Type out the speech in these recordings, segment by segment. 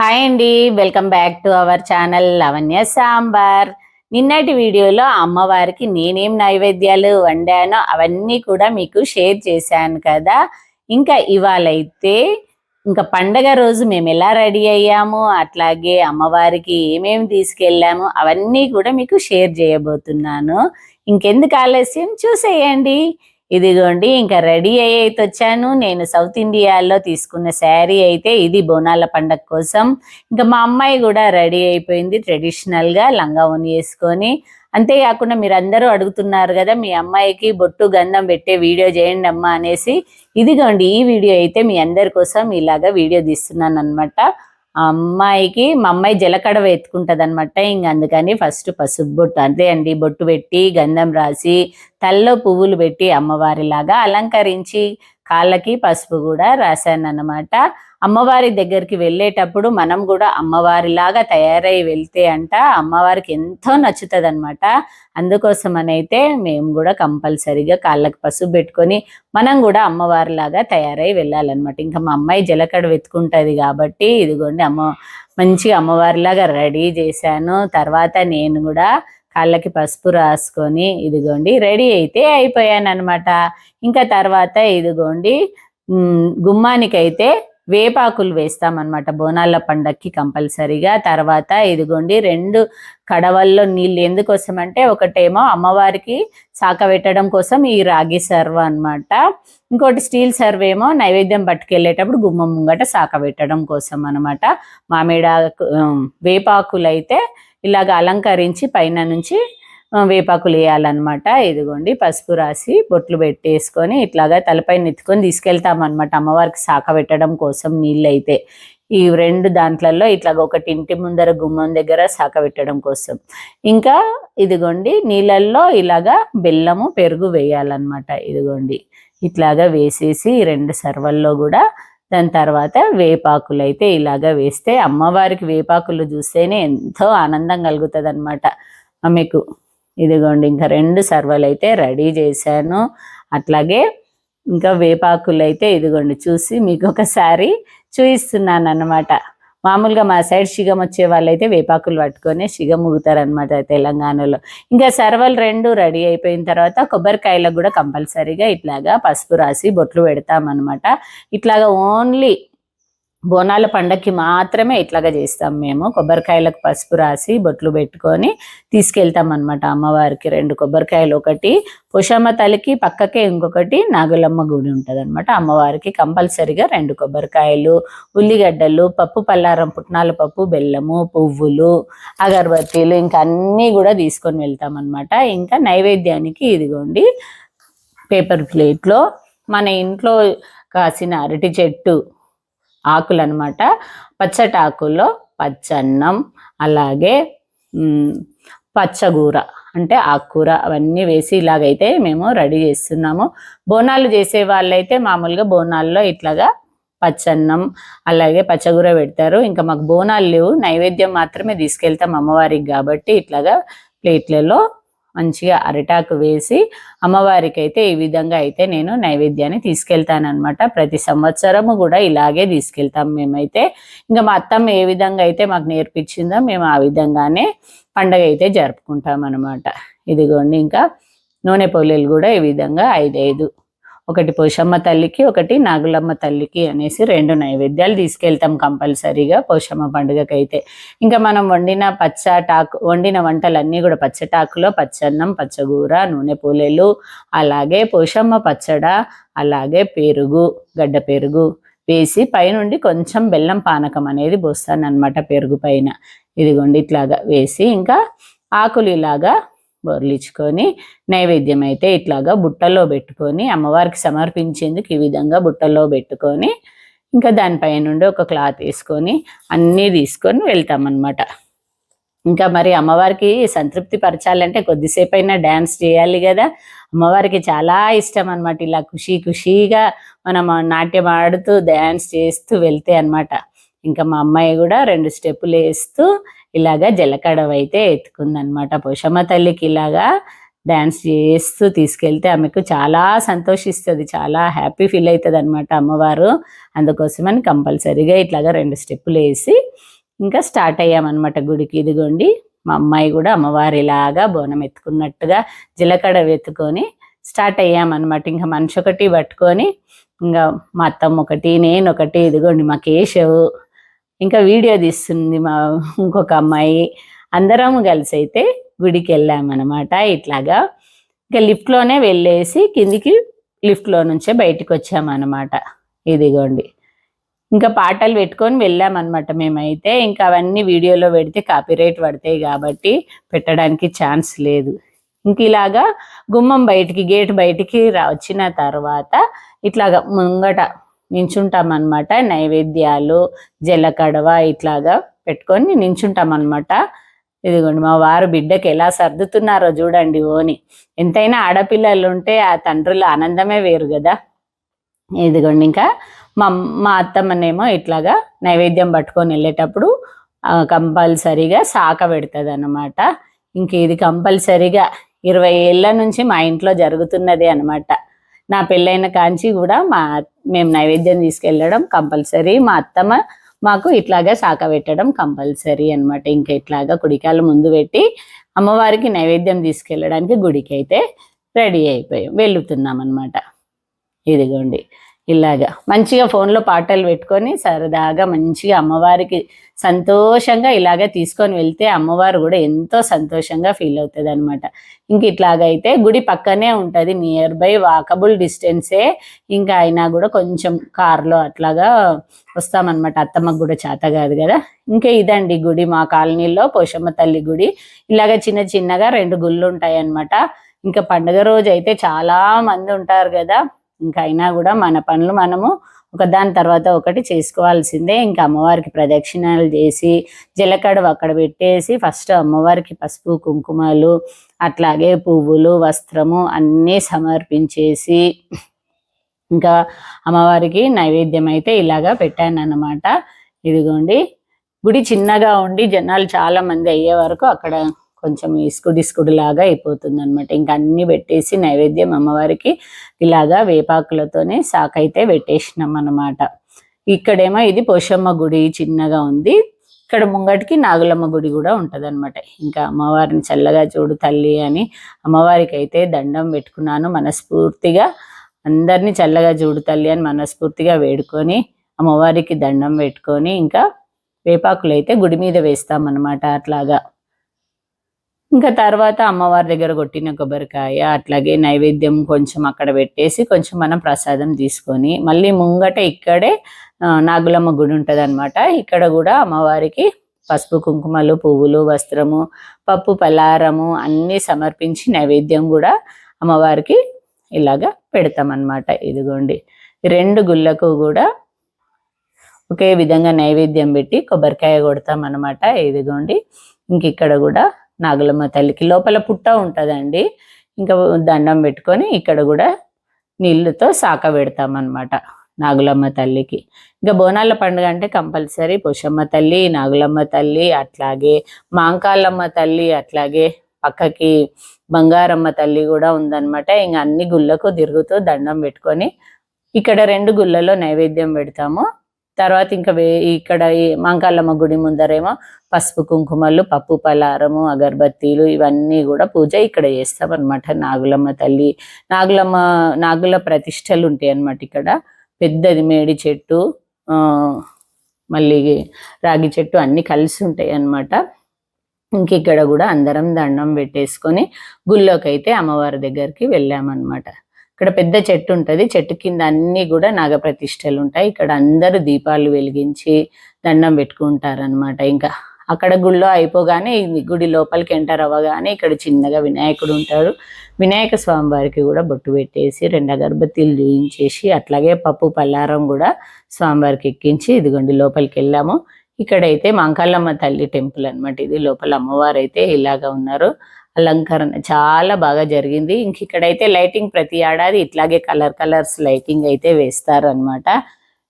Hi అండి welcome back to our channel Lavanya Sambar నిన్నటి వీడియోలో అమ్మవారికి నేనేం నైవేద్యాలు వండానో అవన్నీ కూడా మీకు షేర్ చేశాను కదా. ఇంకా ఇవాళైతే ఇంకా పండగ రోజు మేము ఎలా రెడీ అయ్యాము అట్లాగే అమ్మవారికి ఏమేమి తీసుకెళ్ళాము అవన్నీ కూడా మీకు షేర్ చేయబోతున్నాను. ఇంకెందుకు ఆలస్యం? చూసేయండి. ఇదిగోండి ఇంకా రెడీ అయ్యి అయితే వచ్చాను. నేను సౌత్ ఇండియాలో తీసుకున్న శారీ అయితే ఇది బోనాల పండగ కోసం. ఇంకా మా అమ్మాయి కూడా రెడీ అయిపోయింది ట్రెడిషనల్గా లంగా ఓని వేసుకొని. అంతేకాకుండా మీరు అందరూ అడుగుతున్నారు కదా మీ అమ్మాయికి బొట్టు గంధం పెట్టే వీడియో చేయండి అమ్మా అనేసి. ఇదిగోండి ఈ వీడియో అయితే మీ అందరి కోసం ఇలాగా వీడియో తీస్తున్నాను అనమాట ఆ అమ్మాయికి మా అమ్మాయి జలకడ ఎత్తుకుంటుంది అనమాట ఇంక అందుకని ఫస్ట్ పసుపు బొట్టు అంతే అండి బొట్టు పెట్టి గంధం రాసి తల్లో పువ్వులు పెట్టి అమ్మవారిలాగా అలంకరించి కాళ్ళకి పసుపు కూడా రాశాను అన్నమాట అమ్మవారి దగ్గరికి వెళ్ళేటప్పుడు మనం కూడా అమ్మవారిలాగా తయారై వెళ్తే అంట అమ్మవారికి ఎంతో నచ్చుతుంది అనమాట అందుకోసమనైతే మేము కూడా కంపల్సరీగా కాళ్ళకి పసుపు పెట్టుకొని మనం కూడా అమ్మవారిలాగా తయారై వెళ్ళాలన్నమాట. ఇంకా మా అమ్మాయి జలకడ వెతుకుంటుంది కాబట్టి ఇదిగోండి అమ్మ మంచిగా అమ్మవారిలాగా రెడీ చేశాను. తర్వాత నేను కూడా కాళ్ళకి పసుపు రాసుకొని ఇదిగోండి రెడీ అయితే అయిపోయాను అనమాట ఇంకా తర్వాత ఇదిగోండి గుమ్మానికైతే వేపాకులు వేస్తామన్నమాట. బోనాల పండక్కి కంపల్సరీగా. తర్వాత ఇదిగోండి రెండు కడవల్లో నీళ్ళు ఎందుకోసం అంటే ఒకటేమో అమ్మవారికి శాఖ పెట్టడం కోసం ఈ రాగి సర్వ అనమాట ఇంకోటి స్టీల్ సర్వ్ ఏమో నైవేద్యం పట్టుకెళ్ళేటప్పుడు గుమ్మం ముంగట శాఖ పెట్టడం కోసం అనమాట మామిడాకు వేపాకులు అయితే ఇలాగ అలంకరించి పైన నుంచి వేపాకులు వేయాలన్నమాట. ఇదిగోండి పసుపు రాసి బొట్లు పెట్టేసుకొని ఇట్లాగా తలపైన ఎత్తుకొని తీసుకెళ్తామన్నమాట. అమ్మవారికి శాఖ పెట్టడం కోసం నీళ్ళు అయితే ఈ రెండు దాంట్లలో ఇట్లాగా ఒకటి ఇంటి ముందర గుమ్మం దగ్గర శాఖ పెట్టడం కోసం. ఇంకా ఇదిగోండి నీళ్ళల్లో ఇలాగా బెల్లము పెరుగు వేయాలన్నమాట. ఇదిగోండి ఇట్లాగా వేసేసి రెండు సర్వల్లో కూడా. దాని తర్వాత వేపాకులు అయితే ఇలాగా వేస్తే అమ్మవారికి వేపాకులు చూస్తేనే ఎంతో ఆనందం కలుగుతుంది అనమాట ఆమెకు ఇదిగోండి ఇంకా రెండు సర్వలు అయితే రెడీ చేశాను. అట్లాగే ఇంకా వేపాకులు అయితే ఇదిగోండి చూసి మీకు ఒకసారి చూపిస్తున్నాను అన్నమాట మామూలుగా మా సైడ్ శిగం వచ్చే వాళ్ళైతే వేపాకులు పట్టుకొని శిగం ఊగుతారనమాట తెలంగాణలో. ఇంకా సర్వలు రెండు రెడీ అయిపోయిన తర్వాత కొబ్బరికాయలకు కూడా కంపల్సరీగా ఇట్లాగా పసుపు రాసి బొట్లు పెడతామన్నమాట. ఇట్లాగా ఓన్లీ బోనాల పండక్కి మాత్రమే ఇట్లాగా చేస్తాం మేము. కొబ్బరికాయలకు పసుపు రాసి బొట్లు పెట్టుకొని తీసుకెళ్తాం అనమాట అమ్మవారికి రెండు కొబ్బరికాయలు. ఒకటి పుషమ్మ తల్లికి పక్కకే ఇంకొకటి నాగులమ్మ గుడి ఉంటుంది అనమాట అమ్మవారికి కంపల్సరిగా రెండు కొబ్బరికాయలు ఉల్లిగడ్డలు పప్పు పల్లారం పుట్నాల పప్పు బెల్లము పువ్వులు అగరబత్తీలు ఇంకా అన్నీ కూడా తీసుకొని వెళ్తాం అనమాట ఇంకా నైవేద్యానికి ఇదిగోండి పేపర్ ప్లేట్లో మన ఇంట్లో కాసిన అరటి చెట్టు ఆకులు అనమాట పచ్చటి ఆకుల్లో పచ్చన్నం అలాగే పచ్చగూర అంటే ఆకుకూర అవన్నీ వేసి ఇలాగైతే మేము రెడీ చేస్తున్నాము. బోనాలు చేసే వాళ్ళైతే మామూలుగా బోనాల్లో ఇట్లాగా పచ్చన్నం అలాగే పచ్చగూర పెడతారు. ఇంకా మాకు బోనాలు లేవు. నైవేద్యం మాత్రమే తీసుకెళ్తాం అమ్మవారికి కాబట్టి ఇట్లాగా ప్లేట్లలో మంచిగా అరిటాకు వేసి అమ్మవారికి అయితే ఈ విధంగా అయితే నేను నైవేద్యాన్ని తీసుకెళ్తానన్నమాట. ప్రతి సంవత్సరము కూడా ఇలాగే తీసుకెళ్తాం మేమైతే. ఇంకా మా అత్తమ్మ ఏ విధంగా అయితే మాకు నేర్పించిందో మేము ఆ విధంగానే పండగ అయితే జరుపుకుంటాం అనమాట ఇదిగోండి ఇంకా నూనె పొల్లెలు కూడా ఈ విధంగా ఐదైదు. ఒకటి పోషమ్మ తల్లికి ఒకటి నాగులమ్మ తల్లికి అనేసి రెండు నైవేద్యాలు తీసుకెళ్తాం కంపల్సరీగా పోషమ్మ పండుగకి అయితే ఇంకా మనం వండిన పచ్చటాకు వండిన వంటలన్నీ కూడా పచ్చటాకులో పచ్చన్నం పచ్చగూర నూనె పూలెలు అలాగే పోషమ్మ పచ్చడ అలాగే పెరుగు గడ్డ పెరుగు వేసి పైనుండి కొంచెం బెల్లం పానకం అనేది పోస్తాను అనమాట పెరుగు పైన. ఇదిగోండి ఇట్లాగా వేసి ఇంకా ఆకులు ఇలాగా బొర్లించుకొని నైవేద్యం అయితే ఇట్లాగా బుట్టలో పెట్టుకొని అమ్మవారికి సమర్పించేందుకు ఈ విధంగా బుట్టలో పెట్టుకొని ఇంకా దానిపై నుండి ఒక క్లాత్ వేసుకొని అన్నీ తీసుకొని వెళ్తామన్నమాట. ఇంకా మరి అమ్మవారికి సంతృప్తి పరచాలంటే కొద్దిసేపు అయినా డ్యాన్స్ చేయాలి కదా. అమ్మవారికి చాలా ఇష్టం అనమాట ఇలా ఖుషీ ఖుషీగా మనం నాట్యం ఆడుతూ డ్యాన్స్ చేస్తూ వెళ్తే అన్నమాట. ఇంకా మా అమ్మాయి కూడా రెండు స్టెప్పులు వేస్తూ ఇలాగా జలకడవ అయితే ఎత్తుకుందనమాట పోషమ్మ తల్లికి ఇలాగా డ్యాన్స్ చేస్తూ తీసుకెళ్తే ఆమెకు చాలా సంతోషిస్తుంది చాలా హ్యాపీ ఫీల్ అవుతుంది అనమాట అమ్మవారు. అందుకోసమని కంపల్సరీగా ఇట్లాగా రెండు స్టెప్పులు వేసి ఇంకా స్టార్ట్ అయ్యామన్నమాట గుడికి. ఇదిగోండి మా అమ్మాయి కూడా అమ్మవారి ఇలాగా బోనం ఎత్తుకున్నట్టుగా జీలకడ ఎత్తుకొని స్టార్ట్ అయ్యామన్నమాట. ఇంకా మనిషి ఒకటి పట్టుకొని ఇంకా మా అత్తమ్మ ఒకటి నేను ఒకటి ఇదిగోండి మా కేశవ్ ఇంకా వీడియో తీస్తుంది మా ఇంకొక అమ్మాయి. అందరం కలిసి అయితే గుడికి వెళ్ళామన్నమాట ఇట్లాగా. ఇంకా లిఫ్ట్లోనే వెళ్ళేసి కిందికి లిఫ్ట్లో నుంచే బయటికి వచ్చామన్నమాట. ఇదిగోండి. ఇంకా పాటలు పెట్టుకొని వెళ్ళామన్నమాట మేమైతే. ఇంకా అవన్నీ వీడియోలో పెడితే కాపీరైట్ పడతాయి కాబట్టి పెట్టడానికి ఛాన్స్ లేదు. ఇంక ఇలాగా గుమ్మం బయటికి గేట్ బయటికి రా వచ్చిన తర్వాత ఇట్లాగా ముంగట నించుంటామన్నమాట. నైవేద్యాలు జలకడవ ఇట్లాగా పెట్టుకొని నించుంటామన్నమాట. ఇదిగోండి మా వారు బిడ్డకి ఎలా సర్దుతున్నారో చూడండి ఓని. ఎంతైనా ఆడపిల్లలు ఉంటే ఆ తండ్రుల ఆనందమే వేరు కదా ఇదిగోండి ఇంకా మా మా అత్తమ్మనేమో ఇట్లాగా నైవేద్యం పట్టుకొని వెళ్ళేటప్పుడు కంపల్సరీగా సాక పెడుతుంది అన్నమాట ఇంక ఇది కంపల్సరీగా ఇరవై ఏళ్ళ నుంచి మా ఇంట్లో జరుగుతున్నది అనమాట నా పెళ్ళైన కాంచి కూడా మా మేము నైవేద్యం తీసుకెళ్ళడం కంపల్సరీ. మా అత్తమ్మ మాకు ఇట్లాగా శాఖ పెట్టడం కంపల్సరీ అన్నమాట. ఇంకా ఇట్లాగా కుడికాలు ముందు పెట్టి అమ్మవారికి నైవేద్యం తీసుకెళ్ళడానికి గుడికి అయితే రెడీ అయిపోయాం. వెళుతున్నాం అనమాట ఇదిగోండి. ఇలాగా. మంచిగా ఫోన్లో పాటలు పెట్టుకొని సరదాగా మంచిగా అమ్మవారికి సంతోషంగా ఇలాగ తీసుకొని వెళ్తే అమ్మవారు కూడా ఎంతో సంతోషంగా ఫీల్ అవుతుంది అనమాట ఇంక ఇట్లాగైతే గుడి పక్కనే ఉంటుంది. నియర్ బై వాకబుల్ డిస్టెన్సే ఇంకా అయినా కూడా కొంచెం కార్లో అట్లాగా వస్తామన్నమాట. అత్తమ్మకు కూడా చేత కాదు కదా. ఇంకా ఇదండి గుడి మా కాలనీలో పోషమ్మ తల్లి గుడి. ఇలాగ చిన్న చిన్నగా రెండు గుళ్ళు ఉంటాయి అన్నమాట ఇంకా పండుగ రోజు అయితే చాలా మంది ఉంటారు కదా. ఇంకా అయినా కూడా మన పనులు మనము ఒక దాని తర్వాత ఒకటి చేసుకోవాల్సిందే. ఇంకా అమ్మవారికి ప్రదక్షిణాలు చేసి జలకడవ అక్కడ పెట్టేసి ఫస్ట్ అమ్మవారికి పసుపు కుంకుమలు అట్లాగే పువ్వులు వస్త్రము అన్నీ సమర్పించేసి ఇంకా అమ్మవారికి నైవేద్యం అయితే ఇలాగా పెట్టాను అన్నమాట ఇదిగోండి. గుడి చిన్నగా ఉండి జనాలు చాలా మంది అయ్యే వరకు అక్కడ కొంచెం ఇసుకుడు ఇసుకుడు లాగా అయిపోతుంది అనమాట ఇంకా అన్ని పెట్టేసి నైవేద్యం అమ్మవారికి ఇలాగా వేపాకులతోనే సాకైతే పెట్టేసినాం అనమాట ఇక్కడేమో ఇది పోషమ్మ గుడి చిన్నగా ఉంది. ఇక్కడ ముంగటికి నాగులమ్మ గుడి కూడా ఉంటదన్నమాట. ఇంకా అమ్మవారిని చల్లగా చూడు తల్లి అని అమ్మవారికి అయితే దండం పెట్టుకున్నాను మనస్ఫూర్తిగా. అందరినీ చల్లగా చూడు తల్లి అని మనస్ఫూర్తిగా వేడుకొని అమ్మవారికి దండం పెట్టుకొని ఇంకా వేపాకులు అయితే గుడి మీద వేస్తామన్నమాట అట్లాగా. ఇంకా తర్వాత అమ్మవారి దగ్గర కొట్టిన కొబ్బరికాయ అట్లాగే నైవేద్యం కొంచెం అక్కడ పెట్టేసి కొంచెం మనం ప్రసాదం తీసుకొని మళ్ళీ ముంగట ఇక్కడే నాగులమ్మ గుడి ఉంటుంది అనమాట ఇక్కడ కూడా అమ్మవారికి పసుపు కుంకుమలు పువ్వులు వస్త్రము పప్పు పలారము అన్నీ సమర్పించి నైవేద్యం కూడా అమ్మవారికి ఇలాగా పెడతామన్నమాట. ఇదిగోండి. రెండు గుళ్ళకు కూడా ఒకే విధంగా నైవేద్యం పెట్టి కొబ్బరికాయ కొడతాం అనమాట ఇదిగోండి. ఇంక ఇక్కడ కూడా నాగులమ్మ తల్లికి. లోపల పుట్ట ఉంటుందండి. ఇంకా దండం పెట్టుకొని ఇక్కడ కూడా నీళ్ళతో సాక పెడతామన్నమాట నాగులమ్మ తల్లికి. ఇంకా బోనాల పండుగ అంటే కంపల్సరీ పుషమ్మ తల్లి నాగులమ్మ తల్లి అట్లాగే మాంకాలమ్మ తల్లి అట్లాగే పక్కకి బంగారమ్మ తల్లి కూడా ఉందన్నమాట. ఇంకా అన్ని గుళ్ళకు తిరుగుతూ దండం పెట్టుకొని ఇక్కడ రెండు గుళ్ళలో నైవేద్యం పెడతాము. తర్వాత ఇంకా వే ఇక్కడ ఈ మాంకాలమ్మ గుడి ముందరేమో పసుపు కుంకుమలు పప్పు పలారము అగరబత్తీలు ఇవన్నీ కూడా పూజ ఇక్కడ చేస్తాం అనమాట నాగులమ్మ తల్లి నాగులమ్మ నాగుల ప్రతిష్టలు ఉంటాయి అనమాట ఇక్కడ. పెద్దది మేడి చెట్టు మళ్ళీ రాగి చెట్టు అన్ని కలిసి ఉంటాయి అన్నమాట. ఇంక ఇక్కడ కూడా అందరం దండం పెట్టేసుకొని గుళ్ళోకి అయితే అమ్మవారి దగ్గరికి వెళ్ళామన్నమాట. ఇక్కడ పెద్ద చెట్టు ఉంటుంది. చెట్టు కింద అన్ని కూడా నాగప్రతిష్టలు ఉంటాయి. ఇక్కడ అందరూ దీపాలు వెలిగించి దండం పెట్టుకుంటారనమాట ఇంకా అక్కడ గుళ్ళో అయిపోగానే గుడి లోపలికి ఎంటర్ అవ్వగానే ఇక్కడ చిన్నగా వినాయకుడు ఉంటాడు. వినాయక స్వామి వారికి కూడా బొట్టు పెట్టేసి రెండు అగరబత్తీలు చూయించేసి అట్లాగే పప్పు పల్లారం కూడా స్వామివారికి ఎక్కించి ఇదిగోండి లోపలికి వెళ్ళాము. ఇక్కడైతే మంకాలమ్మ తల్లి టెంపుల్ అనమాట ఇది. లోపల అమ్మవారు అయితే ఇలాగా ఉన్నారు. అలంకరణ చాలా బాగా జరిగింది. ఇంక ఇక్కడైతే లైటింగ్ ప్రతి ఏడాది ఇట్లాగే కలర్ కలర్స్ లైటింగ్ అయితే వేస్తారు అనమాట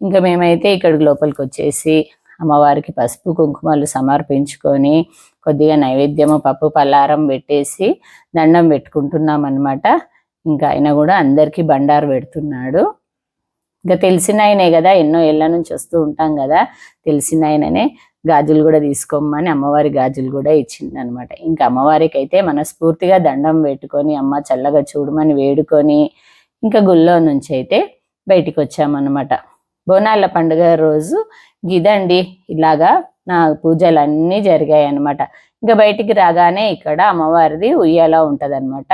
ఇంకా మేమైతే ఇక్కడికి లోపలికి వచ్చేసి అమ్మవారికి పసుపు కుంకుమలు సమర్పించుకొని కొద్దిగా నైవేద్యము పప్పు పలారం పెట్టేసి దండం పెట్టుకుంటున్నాం అనమాట ఇంకా ఆయన కూడా అందరికీ బండారు పెడుతున్నాడు. ఇంకా తెలిసిన ఆయనే కదా ఎన్నో ఏళ్ళ నుంచి వస్తూ ఉంటాం కదా తెలిసిన ఆయననే. గాజులు కూడా తీసుకోమని అమ్మవారి గాజులు కూడా ఇచ్చింది అనమాట ఇంకా అమ్మవారికి అయితే మనస్ఫూర్తిగా దండం పెట్టుకొని అమ్మ చల్లగా చూడమని వేడుకొని ఇంకా గుళ్ళో నుంచి అయితే బయటికి వచ్చామన్నమాట బోనాల పండుగ రోజు గిదండి ఇలాగా నా పూజలు అన్నీ జరిగాయి అన్నమాట ఇంకా బయటికి రాగానే ఇక్కడ అమ్మవారిది ఉయ్యాల ఉంటదన్నమాట.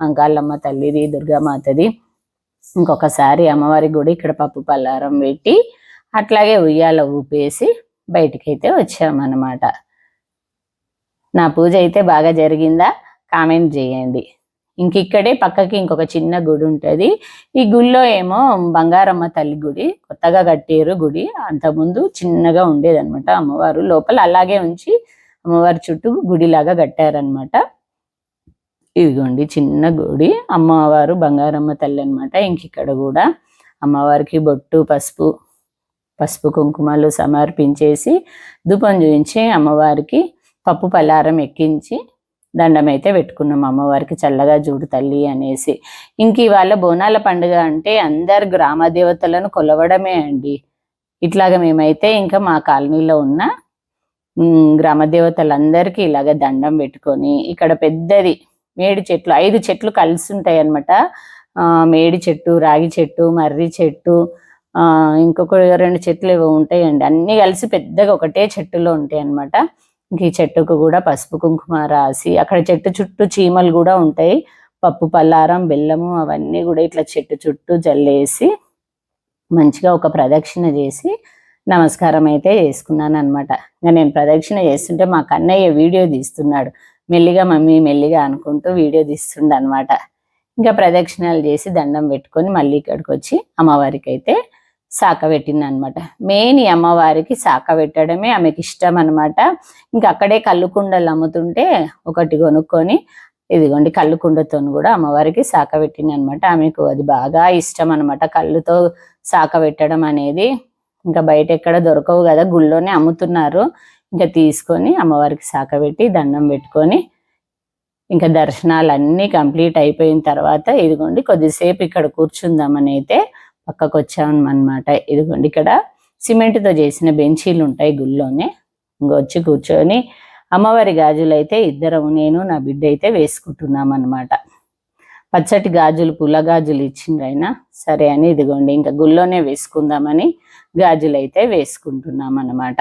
అంకాళ్ళమ్మ తల్లిది దుర్గామాతది. ఇంకొకసారి అమ్మవారి గుడి ఇక్కడ పప్పు పల్లారం పెట్టి అట్లాగే ఉయ్యాల ఊపేసి బయటికైతే వచ్చామన్నమాట. నా పూజ అయితే బాగా జరిగిందా? కామెంట్ చేయండి. ఇంక ఇక్కడే పక్కకి ఇంకొక చిన్న గుడి ఉంటుంది. ఈ గుడిలో ఏమో బంగారమ్మ తల్లి గుడి కొత్తగా కట్టారు గుడి. అంతకుముందు చిన్నగా ఉండేదన్నమాట అమ్మవారు. లోపల అలాగే ఉంచి అమ్మవారి చుట్టూ గుడిలాగా కట్టారనమాట ఇదిగోండి చిన్న గుడి. అమ్మవారు బంగారమ్మ తల్లి అనమాట ఇంక ఇక్కడ కూడా అమ్మవారికి బొట్టు పసుపు పసుపు కుంకుమలు సమర్పించేసి ధూపం చూపించి అమ్మవారికి పప్పు పలారం ఎక్కించి దండం అయితే పెట్టుకున్నాం. అమ్మవారికి చల్లగా చూడు తల్లి అనేసి. ఇంక ఇవాళ బోనాల పండుగ అంటే అందరు గ్రామ దేవతలను కొలవడమే అండి. ఇట్లాగ మేమైతే ఇంకా మా కాలనీలో ఉన్న గ్రామ దేవతలందరికీ ఇలాగ దండం పెట్టుకొని ఇక్కడ పెద్దది మేడి చెట్లు ఐదు చెట్లు కలిసి ఉంటాయి అనమాట మేడి చెట్టు రాగి చెట్టు మర్రి చెట్టు ఇంకొక రెండు చెట్లు ఏవో ఉంటాయండి. అన్ని కలిసి పెద్దగా ఒకటే చెట్టులో ఉంటాయి అన్నమాట. ఇంక ఈ చెట్టుకు కూడా పసుపు కుంకుమ రాసి అక్కడ చెట్టు చుట్టూ చీమలు కూడా ఉంటాయి. పప్పు పల్లారం బెల్లము అవన్నీ కూడా ఇట్లా చెట్టు చుట్టూ జల్లేసి మంచిగా ఒక ప్రదక్షిణ చేసి నమస్కారం అయితే చేసుకున్నాను అనమాట ఇంకా నేను ప్రదక్షిణ చేస్తుంటే మా కన్నయ్య వీడియో తీస్తున్నాడు. మెల్లిగా మమ్మీ మెల్లిగా అనుకుంటూ వీడియో తీస్తుండ అనమాట ఇంకా ప్రదక్షిణాలు చేసి దండం పెట్టుకొని మళ్ళీ ఇక్కడికి వచ్చి అమ్మవారికి అయితే శాఖ అనమాట మెయిన్ ఈ అమ్మవారికి శాఖ పెట్టడమే ఆమెకి ఇష్టం అనమాట ఇంకా అక్కడే కళ్ళుకుండలు అమ్ముతుంటే ఒకటి కొనుక్కొని ఇదిగోండి కళ్ళుకుండతో కూడా అమ్మవారికి శాఖ పెట్టింది అనమాట ఆమెకు అది బాగా ఇష్టం అనమాట కళ్ళుతో శాఖ పెట్టడం అనేది ఇంకా బయట ఎక్కడ దొరకవు కదా గుళ్ళోనే అమ్ముతున్నారు. ఇంకా తీసుకొని అమ్మవారికి శాఖ పెట్టి దండం పెట్టుకొని ఇంకా దర్శనాలు అన్నీ కంప్లీట్ అయిపోయిన తర్వాత ఇదిగోండి కొద్దిసేపు ఇక్కడ కూర్చుందామని అయితే పక్కకు వచ్చామన్నమాట ఇదిగోండి ఇక్కడ సిమెంట్తో చేసిన బెంచీలు ఉంటాయి గుళ్ళోనే. ఇంక వచ్చి కూర్చొని అమ్మవారి గాజులు అయితే ఇద్దరం నేను నా బిడ్డ అయితే వేసుకుంటున్నాం అనమాట పచ్చటి గాజులు పుల్ల గాజులు ఇచ్చిండ్రు ఆయన సరే అని ఇదిగోండి ఇంకా గుళ్ళోనే వేసుకుందామని గాజులు అయితే వేసుకుంటున్నాం అన్నమాట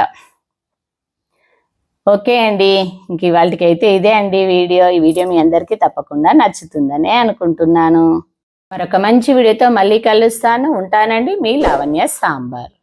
ఓకే అండి ఇంక ఇవాళకి అయితే ఇదే అండి వీడియో. ఈ వీడియో మీ అందరికీ తప్పకుండా నచ్చుతుందనే అనుకుంటున్నాను. మరొక మంచి వీడియోతో మళ్ళీ కలుస్తాను. ఉంటానండి మీ లావణ్య సాంబార్.